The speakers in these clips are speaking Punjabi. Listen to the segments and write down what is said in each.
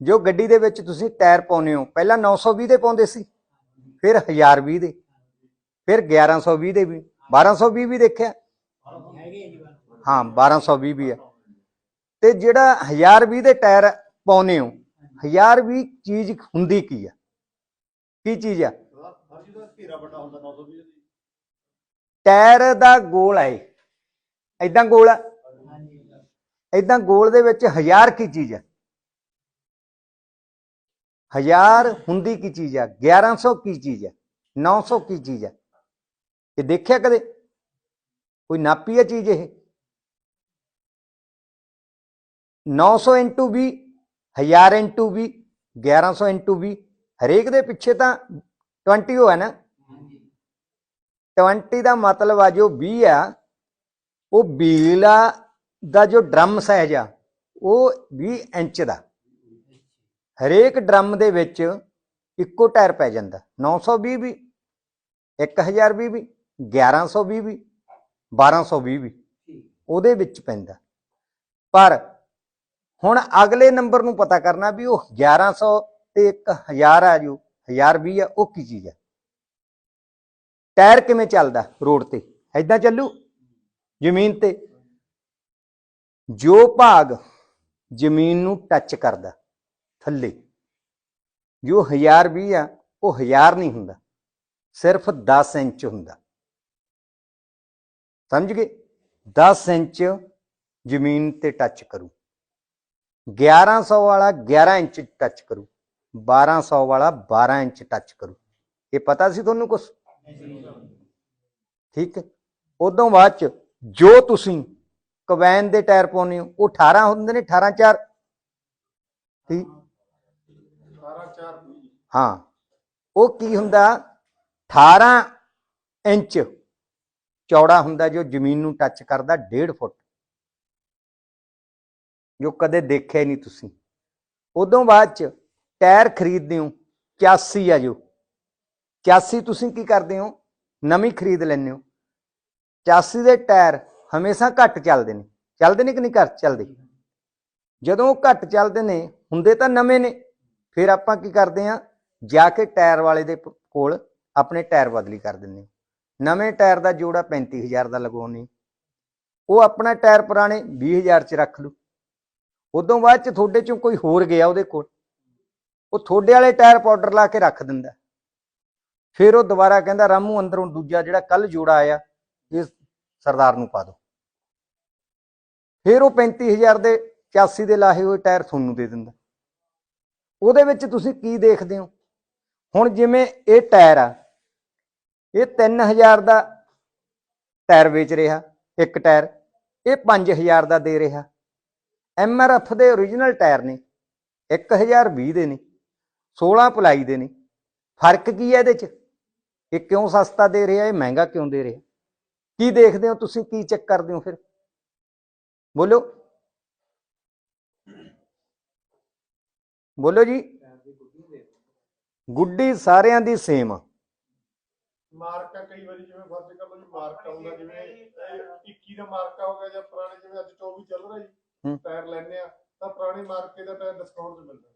ਜੋ ਗੱਡੀ ਦੇ ਵਿੱਚ ਤੁਸੀਂ ਟਾਇਰ ਪਾਉਨੇ ਹੋ, ਪਹਿਲਾਂ 920 ਦੇ ਪਾਉਂਦੇ ਸੀ, ਫਿਰ 1020 ਦੇ, ਫਿਰ 1120 ਦੇ ਵੀ 1220 ਵੀ ਦੇਖਿਆ? ਹਾਂ 1220 ਵੀ ਹੈ ਤੇ ਜਿਹੜਾ 1020 ਦੇ ਟਾਇਰ ਪਾਉਨੇ ਹੋ 1020 ਚੀਜ਼ ਹੁੰਦੀ ਕੀ ਆ? ਕੀ ਚੀਜ਼ ਆ? ਟਾਇਰ ਦਾ ਗੋਲ ਹੈ ਐਦਾਂ ਗੋਲ ਆ? ਐਦਾਂ ਗੋਲ ਦੇ ਵਿੱਚ ਹਜ਼ਾਰ ਕੀ ਚੀਜ਼ ਆ? ਹਜ਼ਾਰ ਹੁੰਦੀ ਕੀ ਚੀਜ਼ ਆ 1100 ਕੀ ਚੀਜ਼ ਹੈ 900 ਕੀ ਚੀਜ਼ ਹੈ ਇਹ ਦੇਖਿਆ ਕਦੇ? ਕੋਈ ਨਾਪੀ ਹੈ ਚੀਜ਼ ਇਹ? 900 ਇੰਟੂ 20 1000 ਇੰਟੂ 20 1100 ਇੰਟੂ 20 ਹਰੇਕ ਦੇ ਪਿੱਛੇ ਤਾਂ 20 ਹੋ ਹੈ ਨਾ? 20 ਦਾ ਮਤਲਬ ਆ ਜੋ 20 ਆ ਉਹ ਬੀਲਾ ਦਾ ਜੋ ਡਰਮ ਸਾਈਜ਼ ਆ ਉਹ 20 ਇੰਚ ਦਾ। ਹਰੇਕ ਡਰਮ ਦੇ ਵਿੱਚ ਇੱਕੋ ਟਾਇਰ ਪੈ ਜਾਂਦਾ। 920 ਵੀ 1020 ਵੀ 1120 ਵੀ 1220 ਵੀ ਉਹਦੇ ਵਿੱਚ ਪੈਂਦਾ। ਪਰ ਹੁਣ ਅਗਲੇ ਨੰਬਰ ਨੂੰ ਪਤਾ ਕਰਨਾ ਵੀ ਉਹ 1100 ਤੇ 1000 ਆ ਜੋ 1020 ਆ ਉਹ ਕੀ ਚੀਜ਼ ਆ? ਟਾਇਰ ਕਿਵੇਂ ਚੱਲਦਾ ਰੋਡ ਤੇ? ਐਦਾਂ ਚੱਲੂ? ਜ਼ਮੀਨ ਤੇ? ਜੋ ਭਾਗ ਜ਼ਮੀਨ ਨੂੰ ਟੱਚ ਕਰਦਾ। ਥੱਲੇ। ਜੋ 1020 ਆ, ਉਹ 1000 ਨਹੀਂ ਹੁੰਦਾ। ਸਿਰਫ 10 ਇੰਚ ਹੁੰਦਾ। ਸਮਝ ਗਏ? 10 ਇੰਚ ਜ਼ਮੀਨ ਤੇ ਟੱਚ ਕਰੂ। 1100 ਵਾਲਾ 11 ਇੰਚ ਟੱਚ ਕਰੂ। 1200 ਵਾਲਾ 12 ਇੰਚ ਟੱਚ ਕਰੂ। ਇਹ ਪਤਾ ਸੀ ਤੁਹਾਨੂੰ ਕੁਝ ਠੀਕ ਹੈ। ਉਦੋਂ ਬਾਅਦ ਚ ਜੋ ਤੁਸੀਂ ਕਵੈਨ ਦੇ ਟਾਇਰ ਪਾਉਨੇ ਹੋ, ਉਹ 18 ਹੁੰਦੇ ਨੇ 18 4 ਠੀਕ। ਹਾਂ, ਉਹ ਕੀ ਹੁੰਦਾ? 18 ਇੰਚ ਚੌੜਾ ਹੁੰਦਾ ਜੋ ਜ਼ਮੀਨ ਨੂੰ ਟੱਚ ਕਰਦਾ 1.5 ਫੁੱਟ। ਜੋ ਕਦੇ ਦੇਖਿਆ ਨਹੀਂ ਤੁਸੀਂ। ਉਦੋਂ ਬਾਅਦ ਚ ਟਾਇਰ ਖਰੀਦਦੇ ਹੋ 81 ਆ ਜੋ। 81 ਤੁਸੀਂ ਕੀ ਕਰਦੇ ਹੋ? ਨਵੀਂ ਖਰੀਦ ਲੈਂਦੇ ਹੋ। 84 ਦੇ ਟਾਇਰ ਹਮੇਸ਼ਾ ਘੱਟ ਚੱਲਦੇ ਨੇ। ਚੱਲਦੇ ਨੇ ਕਿ ਨਹੀਂ ਘੱਟ ਚੱਲਦੇ? ਜਦੋਂ ਉਹ ਘੱਟ ਚੱਲਦੇ ਨੇ, ਹੁੰਦੇ ਤਾਂ ਨਵੇਂ ਨੇ। ਫਿਰ ਆਪਾਂ ਕੀ ਕਰਦੇ ਆ ਜਾ ਕੇ ਟਾਇਰ ਵਾਲੇ ਦੇ ਕੋਲ ਆਪਣੇ ਟਾਇਰ ਬਦਲੀ ਕਰ ਦਿੰਦੇ ਨਵੇਂ ਟਾਇਰ ਦਾ ਜੋੜਾ 35000 ਦਾ ਲਗਾਉਣੇ ਉਹ ਆਪਣਾ ਟਾਇਰ ਪੁਰਾਣੇ 20000 ਚ ਰੱਖ ਲੂ ਉਦੋਂ ਬਾਅਦ ਚ ਤੁਹਾਡੇ ਚੋਂ ਕੋਈ ਹੋਰ ਗਿਆ ਉਹਦੇ ਕੋਲ। ਉਹ ਤੁਹਾਡੇ ਵਾਲੇ ਟਾਇਰ ਪਾਊਡਰ ਲਾ ਕੇ ਰੱਖ ਦਿੰਦਾ। ਫਿਰ ਉਹ ਦੁਬਾਰਾ ਕਹਿੰਦਾ, ਰਾਮੂ, ਅੰਦਰੋਂ ਦੂਜਾ ਜਿਹੜਾ ਕੱਲ ਜੋੜਾ ਆਇਆ, ਇਹ ਸਰਦਾਰ ਨੂੰ ਪਾ ਦਿਓ। ਫਿਰ ਉਹ 35000 ਦੇ 84 ਦੇ ਲਾਹੇ ਹੋਏ ਟਾਇਰ ਤੁਹਾਨੂੰ ਦੇ ਦਿੰਦਾ। ਉਹਦੇ ਵਿੱਚ ਤੁਸੀਂ ਕੀ ਦੇਖਦੇ ਹੋ? ਹੁਣ ਜਿਵੇਂ ਇਹ ਟਾਇਰ ਆ, ਇਹ 3000 ਦਾ ਟਾਇਰ ਵੇਚ ਰਿਹਾ, ਇੱਕ ਟਾਇਰ, ਇਹ 5000 ਦਾ ਦੇ ਰਿਹਾ। ਐਮਆਰਐਫ ਦੇ origignal ਟਾਇਰ ਨੇ 1020 ਦੇ ਨੇ 16 ਪਲਾਈ ਦੇ ਨੇ। ਫ਼ਰਕ ਕੀ ਹੈ ਇਹਦੇ ਚ? ਇਹ ਕਿਉਂ ਸਸਤਾ ਦੇ ਰਿਹਾ, ਇਹ ਮਹਿੰਗਾ ਕਿਉਂ ਦੇ ਰਿਹਾ? ਕੀ ਦੇਖਦੇ ਹੋ ਤੁਸੀਂ, ਕੀ ਚੈੱਕ ਕਰਦੇ ਹੋ ਫਿਰ? ਬੋਲੋ। ਬੋਲੋ ਜੀ। ਗੁੱਡੀ ਸਾਰਿਆਂ ਦੀ ਸੇਮ ਮਾਰਕਾ ਕਈ ਵਾਰੀ ਜਿਵੇਂ ਫਰਜ਼ ਕਰ ਲਓ ਜੀ ਮਾਰਕਾ ਹੁੰਦਾ ਜਿਵੇਂ ਇਹ 21 ਦਾ ਮਾਰਕਾ ਹੋ ਗਿਆ ਜਾਂ ਪੁਰਾਣੇ ਜਿਵੇਂ ਅੱਜ 24 ਚੱਲ ਰਿਹਾ ਹੂੰ। ਟਾਇਰ ਲੈਣੇ ਆ ਤਾਂ ਪੁਰਾਣੇ ਮਾਰਕੇ ਦਾ ਟਾਇਰ ਡਿਸਕਾਊਂਟ ਤੇ ਮਿਲਦਾ।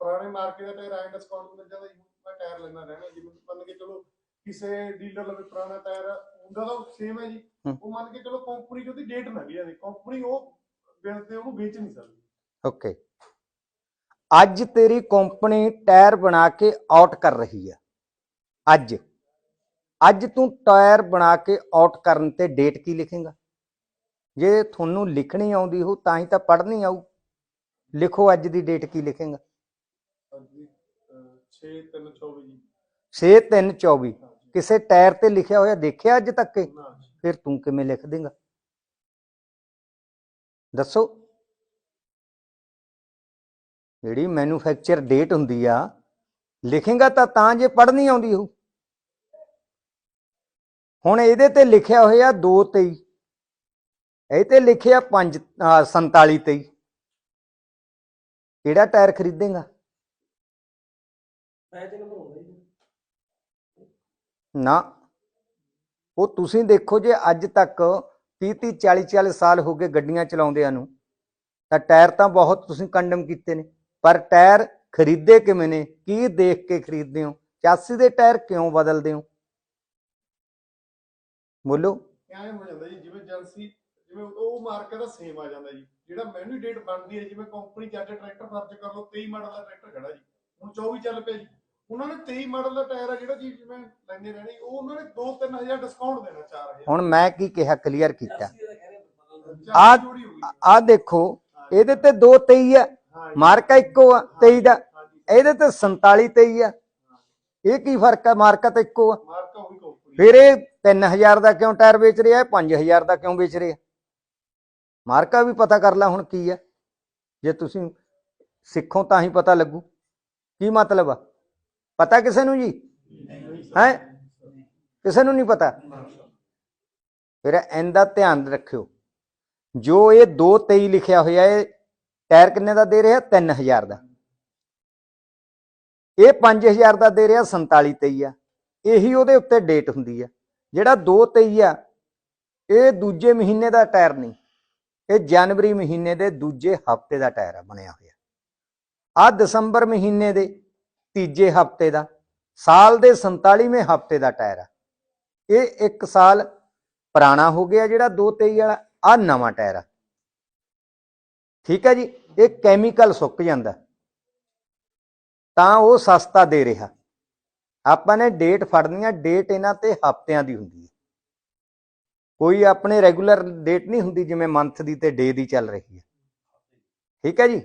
ਪੁਰਾਣੇ ਮਾਰਕੇ ਦਾ ਟਾਇਰ ਐਂ ਡਿਸਕਾਊਂਟ ਮਿਲ ਜਾਂਦਾ ਜੀ ਮੈਂ ਟਾਇਰ ਲੈਣਾ ਰਹਿਣਾ ਜਿਵੇਂ ਮੰਨ ਕੇ ਚਲੋ ਕਿਸੇ ਡੀਲਰ ਲਵੇ ਪੁਰਾਣਾ ਟਾਇਰ ਹੁੰਦਾ ਤਾਂ ਸੇਮ ਹੈ ਜੀ। ਹੂੰ। ਉਹ ਮੰਨ ਕੇ ਚਲੋ ਕੰਪਨੀ ਦੀ ਉਹਦੀ ਡੇਟ ਗਈ ਜਾਂਦੀ ਕੰਪਨੀ ਉਹ ਬਿਲ ਤੇ ਉਹਨੂੰ ਵੇਚ ਨਹੀਂ ਸਕਦੀ। ਓਕੇ ਅੱਜ ਤੇਰੀ ਕੰਪਨੀ ਟਾਇਰ ਬਣਾ ਕੇ ਆਊਟ ਕਰ ਰਹੀ ਹੈ। ਅੱਜ। ਅੱਜ ਤੂੰ ਟਾਇਰ ਬਣਾ ਕੇ ਆਊਟ ਕਰਨ ਤੇ ਡੇਟ ਕੀ ਲਿਖੇਗਾ? ਜੇ ਤੁਹਾਨੂੰ ਲਿਖਣੀ ਆਉਂਦੀ ਹੋ ਤਾਂ ਹੀ ਤਾਂ ਪੜ੍ਹਨੀ ਆਊ। ਲਿਖੋ ਅੱਜ ਦੀ ਡੇਟ ਕੀ ਲਿਖੇਗਾ? ਹਾਂਜੀ 6 3 24 ਜੀ। 6324 ਕਿਸੇ ਟਾਇਰ ਤੇ ਲਿਖਿਆ ਹੋਇਆ ਦੇਖਿਆ ਅੱਜ ਤੱਕ। ਫਿਰ ਤੂੰ ਕਿਵੇਂ ਲਿਖ ਦੇਂਗਾ? ਦੱਸੋ। ਜਿਹੜੀ ਮੈਨੂਫੈਕਚਰ ਡੇਟ ਹੁੰਦੀ ਆ ਲਿਖੇਗਾ ਤਾਂ ਤਾਂ ਜੇ ਪੜ੍ਹਨੀ ਆਉਂਦੀ ਹੋ ਹੁਣ ਇਹਦੇ ਤੇ ਲਿਖਿਆ ਹੋਇਆ 223 ਇਹ ਤੇ ਲਿਖਿਆ 5 47 23 ਕਿਹੜਾ ਟਾਇਰ ਖਰੀਦੇਗਾ? ਨਾ। ਉਹ ਤੁਸੀਂ ਦੇਖੋ ਜੇ ਅੱਜ ਤੱਕ 30 30 40 40 ਸਾਲ ਹੋ ਗਏ ਗੱਡੀਆਂ ਚਲਾਉਂਦਿਆਂ ਨੂੰ ਤਾਂ ਟਾਇਰ ਤਾਂ ਬਹੁਤ ਤੁਸੀਂ ਕੰਡਮ ਕੀਤੇ ਨੇ। ਪਰ ਟਾਇਰ ਖਰੀਦੇ ਕਿਵੇਂ ਨੇ? ਕੀ ਦੇਖ ਕੇ ਖਰੀਦਦੇ ਹੋ? 84 ਦੇ ਟਾਇਰ ਕਿਉਂ ਬਦਲਦੇ ਹੋ? ਬੋਲੋ। ਐਂ ਹੋ ਜਾਂਦਾ ਜੀ ਜਿਵੇਂ ਏਜੰਸੀ ਜਿਵੇਂ ਉਹ ਮਾਰਕੇ ਦਾ ਸੇਮ ਆ ਜਾਂਦਾ ਜੀ। ਜਿਹੜਾ ਮੈਨੂ ਡੇਟ ਬਣਦੀ ਹੈ ਜਿਵੇਂ ਕੰਪਨੀ ਚ ਅੱਜ ਟਰੈਕਟਰ ਖਰਚ ਕਰ ਲਓ 23 ਮਾਡਲ ਦਾ ਟਰੈਕਟਰ ਖੜਾ ਜੀ। ਹੁਣ 24 ਚੱਲ ਪਿਆ ਜੀ। ਉਹਨਾਂ ਨੇ 23 ਮਾਡਲ ਦਾ ਟਾਇਰ ਆ ਜਿਹੜਾ ਜੀ ਜਿਵੇਂ ਲੈਂਦੇ ਰਹਿਣੇ ਉਹ ਉਹਨਾਂ ਨੇ 2-3000 ਡਿਸਕਾਊਂਟ ਦੇਣਾ 4000 ਹੁਣ ਮੈਂ ਕੀ ਕਿਹਾ? ਕਲੀਅਰ ਕੀਤਾ। ਆ ਆ ਦੇਖੋ ਇਹਦੇ ਤੇ 2 23 ਆ। ਹਾਂ ਮਾਰਕਾ ਇੱਕੋ ਆ 23 ਦਾ। ਹਾਂ ਇਹਦੇ ਤੇ 47 23 ਆ। ਇਹ ਕੀ ਫ਼ਰਕ ਆ? ਮਾਰਕਾ ਤਾਂ ਇੱਕੋ ਆ। ਮਾਰਕਾ ਉਹੀ ਕੰਪਨੀ ਫਿਰ ਇਹ 3000 ਦਾ ਕਿਉਂ ਟਾਇਰ ਵੇਚ ਰਿਹਾ ਹੈ? 5000 ਦਾ ਕਿਉਂ ਵੇਚ ਰਿਹਾ ਮਾਰਕਾ ਵੀ ਪਤਾ ਕਰ ਲੈ ਹੁਣ ਕੀ ਆ। ਜੇ ਤੁਸੀਂ ਸਿੱਖੋ ਤਾਂ ਹੀ ਪਤਾ ਲੱਗੂ। ਕੀ ਮਤਲਬ ਆ? ਪਤਾ ਕਿਸੇ ਨੂੰ ਜੀ? ਹੈ? ਕਿਸੇ ਨੂੰ ਨਹੀਂ ਪਤਾ। ਫਿਰ ਇਹਦਾ ਧਿਆਨ ਰੱਖਿਓ। ਜੋ ਇਹ 223 ਲਿਖਿਆ ਹੋਇਆ ਇਹ ਟਾਇਰ ਕਿੰਨੇ ਦਾ ਦੇ ਰਿਹਾ? 3000 ਦਾ। ਇਹ 5000 ਦਾ ਦੇ ਰਿਹਾ 47 23 ਆ। ਇਹੀ ਉਹਦੇ ਉੱਤੇ ਡੇਟ ਹੁੰਦੀ ਆ। ਜਿਹੜਾ 223 ਆ, ਇਹ ਦੂਜੇ ਮਹੀਨੇ ਦਾ ਟਾਇਰ ਨਹੀਂ। ਇਹ ਜਨਵਰੀ ਮਹੀਨੇ ਦੇ ਦੂਜੇ ਹਫ਼ਤੇ ਦਾ ਟਾਇਰ ਆ, ਬਣਿਆ ਹੋਇਆ। ਆ ਦਸੰਬਰ ਮਹੀਨੇ ਦੇ ਤੀਜੇ ਹਫ਼ਤੇ ਦਾ, ਸਾਲ ਦੇ 47ਵੇਂ ਹਫ਼ਤੇ ਦਾ ਟਾਇਰ ਆ। ਇਹ 1 ਸਾਲ ਪੁਰਾਣਾ ਹੋ ਗਿਆ ਜਿਹੜਾ 223 ਵਾਲਾ ਆ ਨਵਾਂ ਟਾਇਰ ਆ। ਠੀਕ ਹੈ ਜੀ? ਇਹ ਕੈਮੀਕਲ ਸੁੱਕ ਜਾਂਦਾ। ਤਾਂ ਉਹ ਸਸਤਾ ਦੇ ਰਿਹਾ। ਆਪਾਂ ਨੇ ਡੇਟ ਫੜਨੀ ਆ ਡੇਟ ਇਹਨਾਂ ਤੇ ਹਫਤਿਆਂ ਦੀ ਹੁੰਦੀ ਹੈ। ਕੋਈ ਆਪਣੇ ਰੈਗੂਲਰ ਡੇਟ ਨਹੀਂ ਹੁੰਦੀ ਜਿਵੇਂ ਮੰਥ ਦੀ ਤੇ ਡੇ ਦੀ ਚੱਲ ਰਹੀ ਹੈ। ਠੀਕ ਹੈ ਜੀ?